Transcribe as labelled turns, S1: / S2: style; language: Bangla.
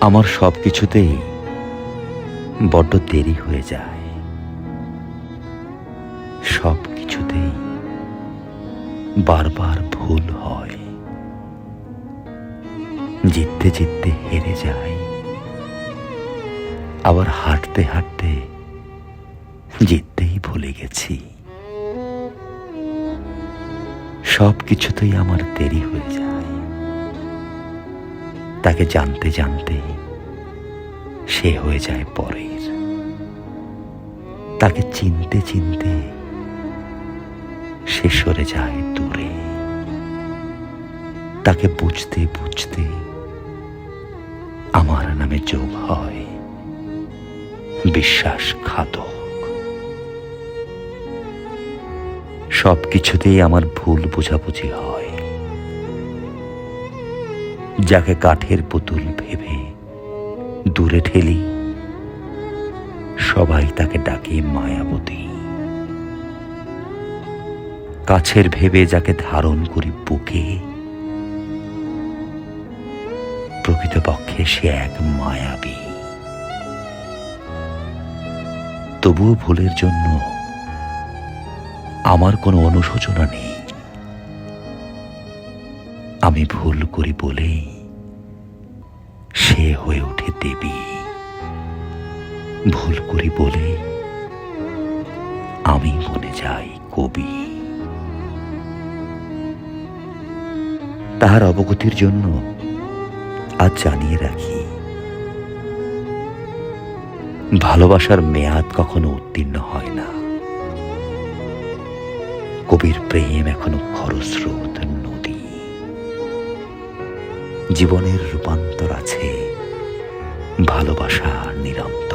S1: আমার সব কিছুতেই বড্ড দেরি হয়ে যায়। সব কিছুতেই বারবার ভুল হয়। জিততে জিততে হেরে যায় আবার হাঁটতে হাঁটতে জিততেই ভুলে গেছি। সব কিছুতেই আমার দেরি হয়ে যায়। তাকে জানতে জানতে সে হয়ে যায় পরের। তাকে চিনতে চিনতে সে সরে যায় দূরে। তাকে বুঝতে বুঝতে আমার নামে যোগ হয় বিশ্বাস বিশ্বাসঘাতক। সব কিছুতেই আমার ভুল বোঝাবুঝি হয়। যাকে কাঠের পুতুল ভেবে দূরে ঠেলি, সবাই তাকে ডাকে মায়াবতী। কাছের ভেবে যাকে ধারণ করি বুকে, প্রকৃতপক্ষে সে এক মায়াবী। তবুও ভুলের জন্য আমার কোনো অনুশোচনা নেই। আমি ভুল করি বলেই সে হয়ে ওঠে দেবী। ভুল করি বলে আমি মনে যাই কবি। তাহার অবগতির জন্য আজ জানিয়ে রাখি, ভালোবাসার মেয়াদ কখনো উত্তীর্ণ হয় না। কবির প্রেম এখনও খরস্রোত জীবনের রূপান্তর আছে। ভালোবাসা নিরন্তর।